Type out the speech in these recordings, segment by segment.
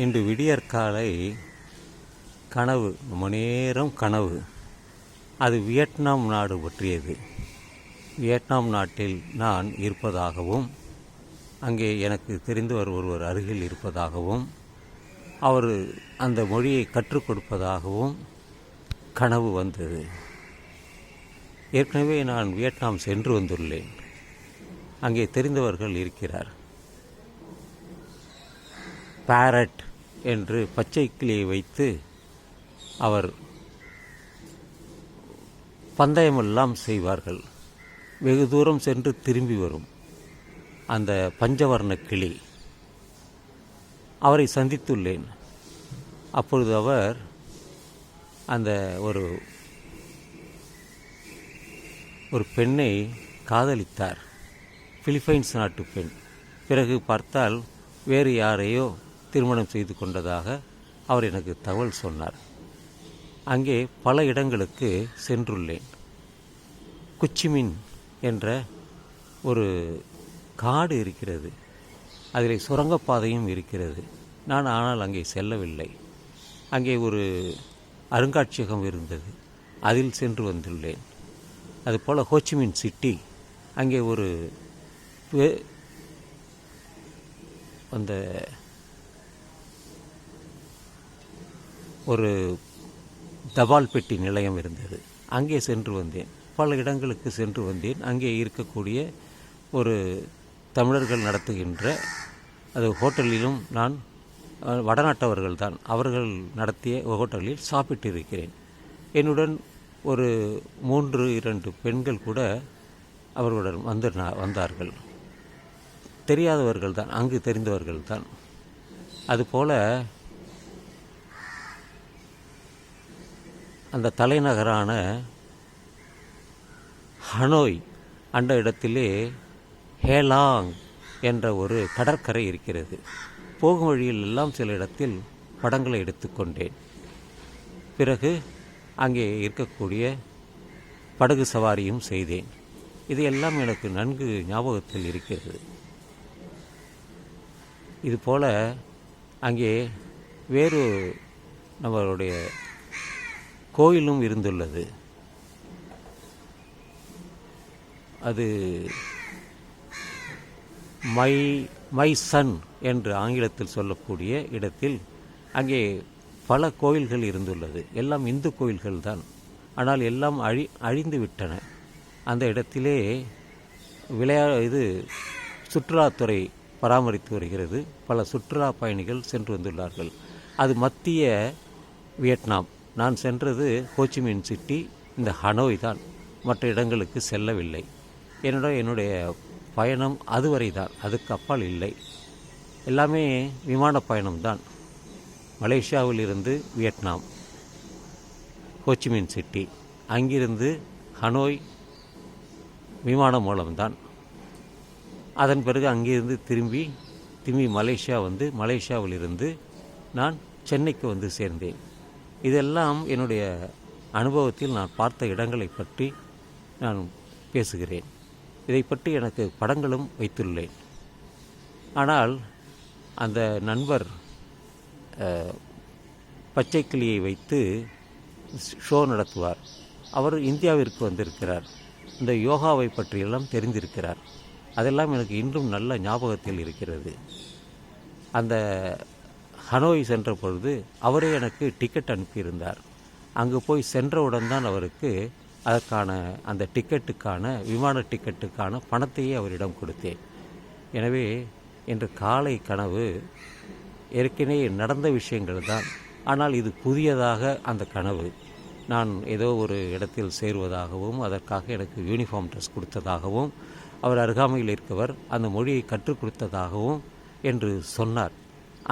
இன்று விடியற்காலை கனவு ரொம்ப நேரம் கனவு. அது வியட்நாம் நாடு பற்றியது. வியட்நாம் நாட்டில் நான் இருப்பதாகவும் அங்கே எனக்கு தெரிந்தவர் ஒருவர் அருகில் இருப்பதாகவும் அவர் அந்த மொழியை கற்றுக் கொடுப்பதாகவும் கனவு வந்தது. ஏற்கனவே நான் வியட்நாம் சென்று வந்துள்ளேன். அங்கே தெரிந்தவர்கள் இருக்கிறார் பேரட் என்று பச்சை கிளியை வைத்து அவர் பந்தயமெல்லாம் செய்வார்கள். வெகு தூரம் சென்று திரும்பி வரும் அந்த பஞ்சவர்ண கிளி. அவரை சந்தித்துள்ளேன். அப்பொழுது அவர் அந்த ஒரு ஒரு பெண்ணை காதலித்தார். பிலிப்பைன்ஸ் நாட்டு பெண். பிறகு பார்த்தால் வேறு யாரையோ திருமணம் செய்து கொண்டதாக அவர் எனக்கு தகவல் சொன்னார். அங்கே பல இடங்களுக்கு சென்றுள்ளேன். குச்சிமின் என்ற ஒரு காடு இருக்கிறது. அதில் சுரங்கப்பாதையும் இருக்கிறது. நான் ஆனால் அங்கே செல்லவில்லை. அங்கே ஒரு அருங்காட்சியகம் இருந்தது. அதில் சென்று வந்துள்ளேன். அதுபோல் ஹோச்சிமின் சிட்டி அங்கே ஒரு அந்த ஒரு தபால் பெட்டி நிலையம் இருந்தது. அங்கே சென்று வந்தேன். பல இடங்களுக்கு சென்று வந்தேன். அங்கே இருக்கக்கூடிய ஒரு தமிழர்கள் நடத்துகின்ற அது ஹோட்டலிலும் நான் வடநாட்டவர்கள் தான் அவர்கள் நடத்திய ஹோட்டலில் சாப்பிட்டு இருக்கிறேன் என்னுடன் ஒரு மூன்று இரண்டு பெண்கள் கூட அவர்களுடன் வந்து வந்தார்கள். தெரியாதவர்கள் தான் அங்கு தெரிந்தவர்கள் தான் அதுபோல அந்த தலைநகரான ஹனோய் அந்த இடத்திலே ஹேலாங் என்ற ஒரு கடற்கரை இருக்கிறது. போகும் வழியில் எல்லாம் சில இடத்தில் படங்களை எடுத்துக்கொண்டேன் பிறகு அங்கே இருக்கக்கூடிய படகு சவாரியும் செய்தேன். இது எல்லாம் எனக்கு நன்கு ஞாபகத்தில் இருக்கிறது. இதுபோல அங்கே வேறு நம்மளுடைய கோயிலும் இருந்துள்ளது. அது மை மை சன் என்று ஆங்கிலத்தில் சொல்லக்கூடிய இடத்தில் அங்கே பல கோயில்கள் இருந்துள்ளது. எல்லாம் இந்து கோயில்கள் தான். ஆனால் எல்லாம் அழி அழிந்து விட்டன. அந்த இடத்திலே விளையா இது சுற்றுலாத்துறை பராமரித்து வருகிறது. பல சுற்றுலா பயணிகள் சென்று வந்துள்ளார்கள். அது மத்திய வியட்நாம். நான் சென்றது ஹோச்சிமின் சிட்டி இந்த ஹனோய் தான். மற்ற இடங்களுக்கு செல்லவில்லை. என்னோட என்னுடைய பயணம் அதுவரை தான் அதுக்கு அப்பால் இல்லை. எல்லாமே விமான பயணம்தான் மலேசியாவில் இருந்து Vietnam. Ho Chi Minh city அங்கிருந்து ஹனோய் விமானம் மூலம்தான் அதன் பிறகு அங்கிருந்து திரும்பி திரும்பி மலேசியா வந்து மலேசியாவிலிருந்து நான் சென்னைக்கு வந்து சேர்ந்தேன். இதெல்லாம் என்னுடைய அனுபவத்தில் நான் பார்த்த இடங்களை பற்றி நான் பேசுகிறேன். இதை பற்றி எனக்கு படங்களும் வைத்துள்ளேன். ஆனால் அந்த நண்பர் பச்சை கிளியை வைத்து ஷோ நடத்துவார். அவர் இந்தியாவிற்கு வந்திருக்கிறார். இந்த யோகாவை பற்றியெல்லாம் தெரிந்திருக்கிறார். அதெல்லாம் எனக்கு இன்றும் நல்ல ஞாபகத்தில் இருக்கிறது. அந்த ஹனோய் சென்ற பொழுது அவரே எனக்கு டிக்கெட் அனுப்பியிருந்தார். அங்கு போய் சென்றவுடன் தான் அவருக்கு அதற்கான அந்த டிக்கெட்டுக்கான விமான டிக்கெட்டுக்கான பணத்தையே அவரிடம் கொடுத்தேன். எனவே இன்று காலை கனவு ஏற்கனவே நடந்த விஷயங்கள் தான். ஆனால் இது புதியதாக அந்த கனவு. நான் ஏதோ ஒரு இடத்தில் சேருவதாகவும் அதற்காக எனக்கு யூனிஃபார்ம் ட்ரெஸ் கொடுத்ததாகவும் அவர் அருகாமையில் இருக்கவர் அந்த மொழியை கற்றுக் கொடுத்ததாகவும் என்று சொன்னார்.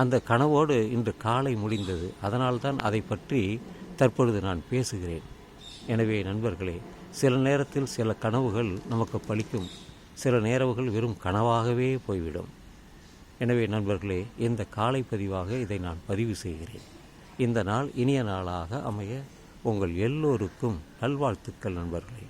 அந்த கனவோடு இன்று காலை முடிந்தது. அதனால்தான் அதை பற்றி தற்பொழுது நான் பேசுகிறேன். எனவே நண்பர்களே சில நேரத்தில் சில கனவுகள் நமக்கு பலிக்கும் சில நேரவுகள் வெறும் கனவாகவே போய்விடும். எனவே நண்பர்களே இந்த காலை பதிவாக இதை நான் பதிவு செய்கிறேன். இந்த நாள் இனிய நாளாக அமைய உங்கள் எல்லோருக்கும் நல்வாழ்த்துக்கள் நண்பர்களே.